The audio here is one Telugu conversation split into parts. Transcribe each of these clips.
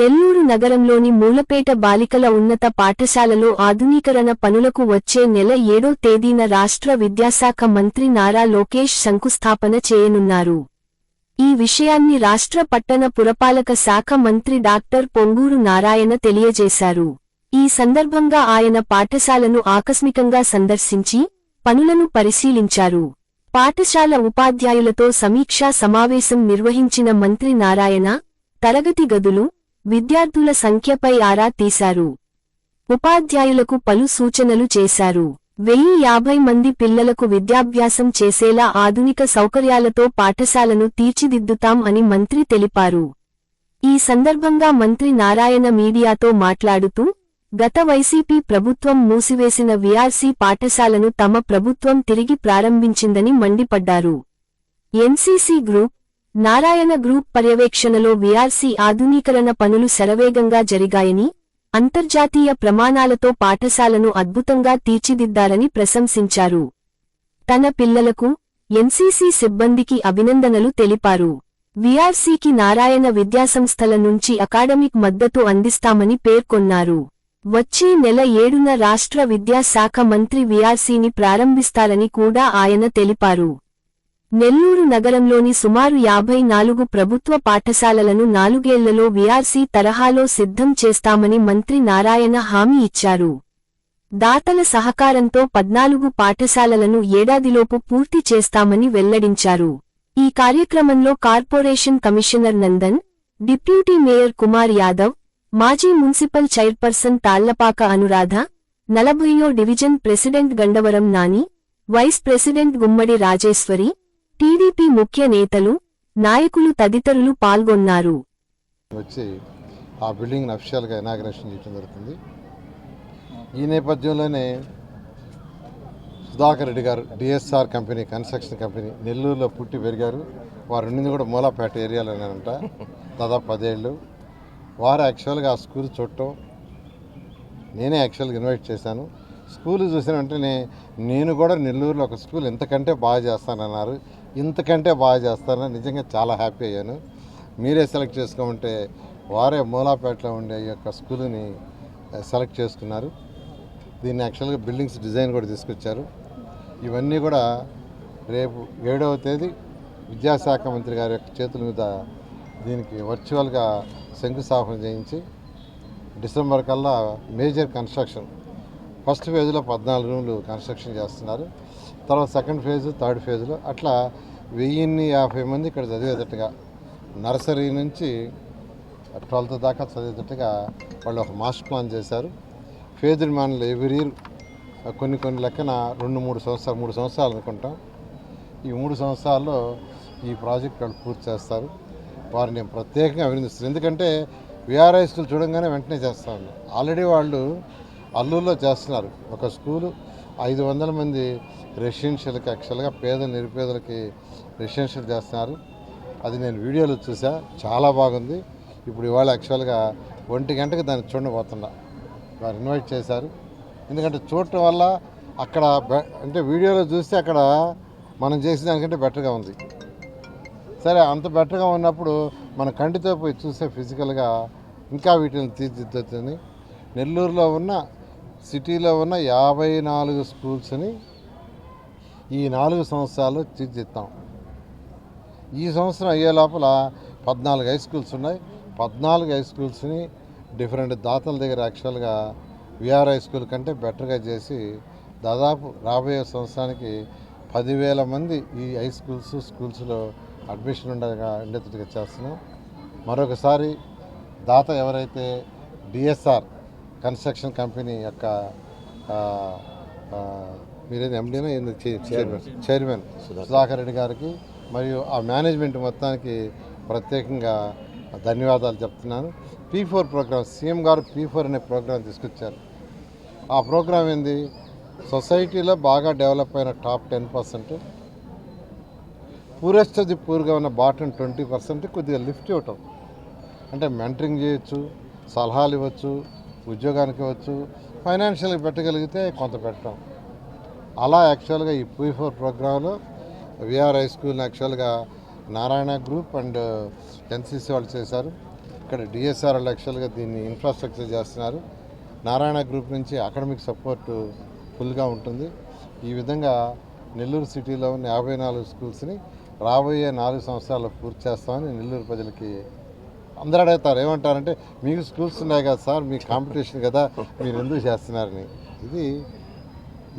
నెల్లూరు నగరంలోని మూలపేట బాలికల ఉన్నత పాఠశాలలో ఆధునీకరణ పనులకు వచ్చే నెల ఏడో తేదీన రాష్ట్ర విద్యాశాఖ మంత్రి నారా లోకేష్ శంకుస్థాపన చేయనున్నారు. ఈ విషయాన్ని రాష్ట్ర పట్టణ పురపాలక శాఖ మంత్రి డాక్టర్ పొంగూరు నారాయణ తెలియజేశారు. ఈ సందర్భంగా ఆయన పాఠశాలను ఆకస్మికంగా సందర్శించి పనులను పరిశీలించారు. పాఠశాల ఉపాధ్యాయులతో సమీక్షా సమావేశం నిర్వహించిన మంత్రి నారాయణ తరగతి గదులు విద్యార్థుల సంఖ్యపై ఆరా తీశారు. ఉపాధ్యాయులకు పలు సూచనలు చేశారు. వెయ్యి యాభై మంది పిల్లలకు విద్యాభ్యాసం చేసేలా ఆధునిక సౌకర్యాలతో పాఠశాలను తీర్చిదిద్దుతాం అని మంత్రి తెలిపారు. ఈ సందర్భంగా మంత్రి నారాయణ మీడియాతో మాట్లాడుతూ గత వైసీపీ ప్రభుత్వం మూసివేసిన వీఆర్సీ పాఠశాలను తమ ప్రభుత్వం తిరిగి ప్రారంభించిందని మండిపడ్డారు. ఎన్సీసీ గ్రూప్ నారాయణ గ్రూప్ పర్యవేక్షణలో విఆర్సీ ఆధునీకరణ పనులు శరవేగంగా జరిగాయని అంతర్జాతీయ ప్రమాణాలతో పాఠశాలను అద్భుతంగా తీర్చిదిద్దారని ప్రశంసించారు. తన పిల్లలకు ఎన్సీసీ సిబ్బందికి అభినందనలు తెలిపారు. వీఆర్సీకి నారాయణ విద్యాసంస్థల నుంచి అకాడమిక్ మద్దతు అందిస్తామని పేర్కొన్నారు. వచ్చే నెల ఏడున రాష్ట్ర విద్యాశాఖ మంత్రి వీఆర్సీని ప్రారంభిస్తారని కూడా ఆయన తెలిపారు. నెల్లూరు నగరంలోని సుమారు యాభై నాలుగు ప్రభుత్వ పాఠశాలలను నాలుగేళ్ళలో వీఆర్సీ తరహాలో సిద్ధం చేస్తామని మంత్రి నారాయణ హామీ ఇచ్చారు. దాతల సహకారంతో పద్నాలుగు పాఠశాలలను ఏడాదిలోపు పూర్తి చేస్తామని వెల్లడించారు. ఈ కార్యక్రమంలో corporation commissioner Nandan deputy mayor Kumar Yadav మాజీ municipal chairperson Tallapaka Anuradha నలభయో division president Gandavaram Nani vice president Gummadi Rajeswari TDP ముఖ్య నేతలు నాయకులు తదితరులు పాల్గొన్నారు. వచ్చి ఆ బిల్డింగ్ అఫిషియల్గా ఇనాగ్రేషన్ చేయడం జరుగుతుంది. ఈ నేపథ్యంలోనే సుధాకర్ రెడ్డి గారు డిఎస్ఆర్ కంపెనీ కన్స్ట్రక్షన్ కంపెనీ నెల్లూరులో పుట్టి పెరిగారు. వారు ఉండింది కూడా మూలాపేట ఏరియాలోనేనంట. దాదాపు పదేళ్ళు. వారు యాక్చువల్గా ఆ స్కూల్ చూడటం నేనే యాక్చువల్గా ఇన్వైట్ చేశాను. స్కూల్ చూసిన వెంటనే నేను కూడా నెల్లూరులో ఒక స్కూల్ ఇంతకంటే బాగా చేస్తానన్నారు. ఇంతకంటే బాగా చేస్తారని నిజంగా చాలా హ్యాపీ అయ్యాను. మీరే సెలెక్ట్ చేసుకోమంటే వారే మూలాపేటలో ఉండే ఈ యొక్క స్కూల్ని సెలెక్ట్ చేసుకున్నారు. దీన్ని యాక్చువల్గా బిల్డింగ్స్ డిజైన్ కూడా తీసుకొచ్చారు. ఇవన్నీ కూడా రేపు ఏడవ తేదీ విద్యాశాఖ మంత్రి గారి యొక్క చేతుల మీద దీనికి వర్చువల్గా శంకుస్థాపన చేయించి డిసెంబర్ కల్లా మేజర్ కన్స్ట్రక్షన్ ఫస్ట్ ఫేజ్లో పద్నాలుగు రూమ్లు కన్స్ట్రక్షన్ చేస్తున్నారు. తర్వాత సెకండ్ ఫేజ్ థర్డ్ ఫేజ్లో అట్లా వెయ్యిన్ని యాభై మంది ఇక్కడ చదివేటట్టుగా నర్సరీ నుంచి ట్వెల్త్ దాకా చదివేటట్టుగా వాళ్ళు ఒక మాస్టర్ ప్లాన్ చేశారు. ఫేజ్డ్ మ్యాన్లు ఎవ్రీ ఇయర్ కొన్ని కొన్ని లెక్కన రెండు మూడు సంవత్సరాలు మూడు సంవత్సరాలు అనుకుంటాం. ఈ మూడు సంవత్సరాల్లో ఈ ప్రాజెక్ట్ వాళ్ళు పూర్తి చేస్తారు. వారిని నేను ప్రత్యేకంగా అభినందిస్తాను ఎందుకంటే విఆర్ఐ స్కూల్ చూడంగానే వెంటనే చేస్తాను ఆల్రెడీ వాళ్ళు అల్లూరులో చేస్తున్నారు. ఒక స్కూలు ఐదు వందల మంది రెసిడెన్షియల్కి యాక్చువల్గా పేద నిరుపేదలకి రెసిడెన్షియల్ చేస్తున్నారు. అది నేను వీడియోలో చూసా చాలా బాగుంది. ఇప్పుడు ఇవాళ యాక్చువల్గా ఒంటి గంటకి దాన్ని చూడబోతున్నా. వారు ఇన్వైట్ చేశారు. ఎందుకంటే చూడటం వల్ల అక్కడ అంటే వీడియోలో చూస్తే అక్కడ మనం చేసిన దానికంటే బెటర్గా ఉంది. సరే అంత బెటర్గా ఉన్నప్పుడు మన కంటితో పోయి చూస్తే ఫిజికల్గా ఇంకా వీటిని తీర్చిదిద్దుతుంది. నెల్లూరులో ఉన్న సిటీలో ఉన్న యాభై నాలుగు స్కూల్స్ని ఈ నాలుగు సంవత్సరాలు తీర్చిస్తాం. ఈ సంవత్సరం అయ్యే లోపల పద్నాలుగు హై స్కూల్స్ ఉన్నాయి. పద్నాలుగు హై స్కూల్స్ని డిఫరెంట్ దాతల దగ్గర యాక్చువల్గా విఆర్ హై స్కూల్ కంటే బెటర్గా చేసి దాదాపు రాబోయే సంవత్సరానికి పదివేల మంది ఈ హై స్కూల్స్ స్కూల్స్లో అడ్మిషన్ ఉండగా ఉండేటట్టుగా చేస్తున్నాం. మరొకసారి దాత ఎవరైతే డిఎస్ఆర్ కన్స్ట్రక్షన్ కంపెనీ యొక్క మీరేది ఎండీనా చైర్మన్. చైర్మన్ సుధాకర్. రెడ్డి గారికి మరియు ఆ మేనేజ్మెంట్ మొత్తానికి ప్రత్యేకంగా ధన్యవాదాలు చెప్తున్నాను. పీ ఫోర్ ప్రోగ్రామ్ సీఎం గారు పీ ఫోర్ అనే ప్రోగ్రాం తీసుకొచ్చారు. ఆ ప్రోగ్రాం ఏంది? సొసైటీలో బాగా డెవలప్ అయిన top ten percent poorest the పూర్గా ఉన్న బాటన్ ట్వంటీ పర్సెంట్ కొద్దిగా లిఫ్ట్ ఇవ్వటం. అంటే మెంటరింగ్ చేయొచ్చు సలహాలు ఇవ్వచ్చు ఉద్యోగానికి ఇవ్వచ్చు ఫైనాన్షియల్గా పెట్టగలిగితే కొంత పెట్టడం అలా యాక్చువల్గా ఈ పీ ఫోర్ ప్రోగ్రాంలో విఆర్ హై స్కూల్ యాక్చువల్గా నారాయణ గ్రూప్ అండ్ ఎన్సీసీ వాళ్ళు చేశారు. ఇక్కడ డిఎస్ఆర్ యాక్చువల్గా దీన్ని ఇన్ఫ్రాస్ట్రక్చర్ చేస్తున్నారు. నారాయణ గ్రూప్ నుంచి అకాడమిక్ సపోర్ట్ ఫుల్గా ఉంటుంది. ఈ విధంగా నెల్లూరు సిటీలో ఉన్న యాభై నాలుగు స్కూల్స్ని రాబోయే నాలుగు సంవత్సరాల్లో పూర్తి చేస్తామని నెల్లూరు ప్రజలకి అందరూ అడుగుతారు ఏమంటారంటే మీకు స్కూల్స్ ఉన్నాయి కదా సార్ మీ కాంపిటీషన్ కదా మీరు ఎందుకు చేస్తున్నారని. ఇది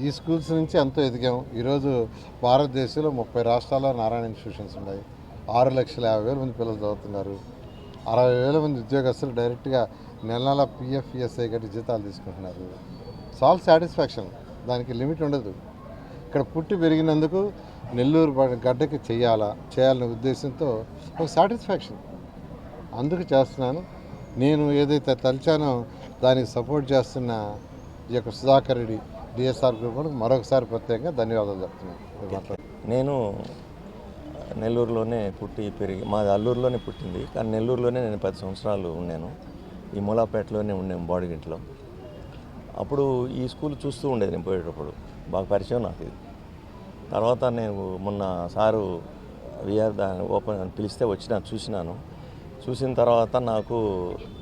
ఈ స్కూల్స్ నుంచి ఎంతో ఎదిగాం. ఈరోజు భారతదేశంలో ముప్పై రాష్ట్రాల్లో నారాయణ ఇన్స్టిట్యూషన్స్ ఉన్నాయి. ఆరు లక్షల యాభై వేల మంది పిల్లలు చదువుతున్నారు. అరవై వేల మంది ఉద్యోగస్తులు డైరెక్ట్గా నెల నెల పిఎఫ్ ఈఎస్ఐ కట్టి జీతాలు తీసుకుంటున్నారు. సాల్ సాటిస్ఫాక్షన్ దానికి లిమిట్ ఉండదు. ఇక్కడ పుట్టి పెరిగినందుకు నెల్లూరు గడ్డకి చేయాలా చేయాలనే ఉద్దేశంతో ఒక సాటిస్ఫాక్షన్ అందుకు చేస్తున్నాను. నేను ఏదైతే తలిచానో దానికి సపోర్ట్ చేస్తున్న ఈ యొక్క సుధాకర్ రెడ్డి డిఎస్ఆర్ గ్రూప్ మరొకసారి ప్రత్యేకంగా ధన్యవాదాలు చెప్తున్నాను. నేను నెల్లూరులోనే పుట్టి పెరిగి మాది అల్లూరులోనే పుట్టింది. కానీ నెల్లూరులోనే నేను పది సంవత్సరాలు ఉన్నాను. ఈ మూలాపేటలోనే ఉన్నాను బాడిగింట్లో. అప్పుడు ఈ స్కూల్ చూస్తూ ఉండేది నేను పోయేటప్పుడు. బాగా పరిచయం నాకు ఇది. తర్వాత నేను మొన్న సారు విఆర్ దాన్ని ఓపెన్ అని పిలిస్తే వచ్చిన చూసినాను. చూసిన తర్వాత నాకు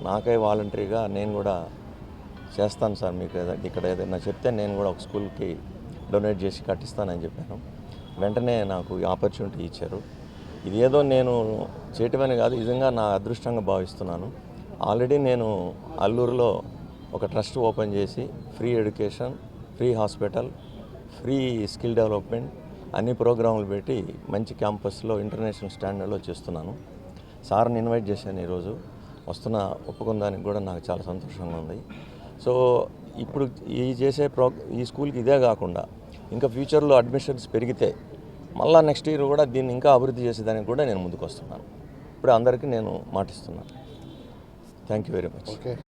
నాకై వాలంటరీగా నేను కూడా చేస్తాను సార్ మీకు ఇక్కడ ఏదైనా చెప్తే నేను కూడా ఒక స్కూల్కి డొనేట్ చేసి కట్టిస్తానని చెప్పాను. వెంటనే నాకు ఈ ఆపర్చునిటీ ఇచ్చారు. ఇది ఏదో నేను చేయటమని కాదు నిజంగా నా అదృష్టంగా భావిస్తున్నాను. ఆల్రెడీ నేను అల్లూరులో ఒక ట్రస్ట్ ఓపెన్ చేసి free education free hospital free skill development అన్ని ప్రోగ్రాములు పెట్టి మంచి క్యాంపస్లో ఇంటర్నేషనల్ స్టాండర్డ్లో చేస్తున్నాను. సార్ని ఇన్వైట్ చేశాను ఈరోజు. వస్తున్న ఒప్పుకున్న కూడా నాకు చాలా సంతోషంగా ఉంది. సో ఇప్పుడు ఈ చేసే ప్రో ఈ స్కూల్కి ఇదే కాకుండా ఇంకా ఫ్యూచర్లో అడ్మిషన్స్ పెరిగితే మళ్ళా నెక్స్ట్ ఇయర్ కూడా దీన్ని ఇంకా అభివృద్ధి చేసేదానికి కూడా నేను ముందుకు వస్తున్నాను ఇప్పుడు అందరికీ నేను మాటిస్తున్నాను. Thank you very much. Okay.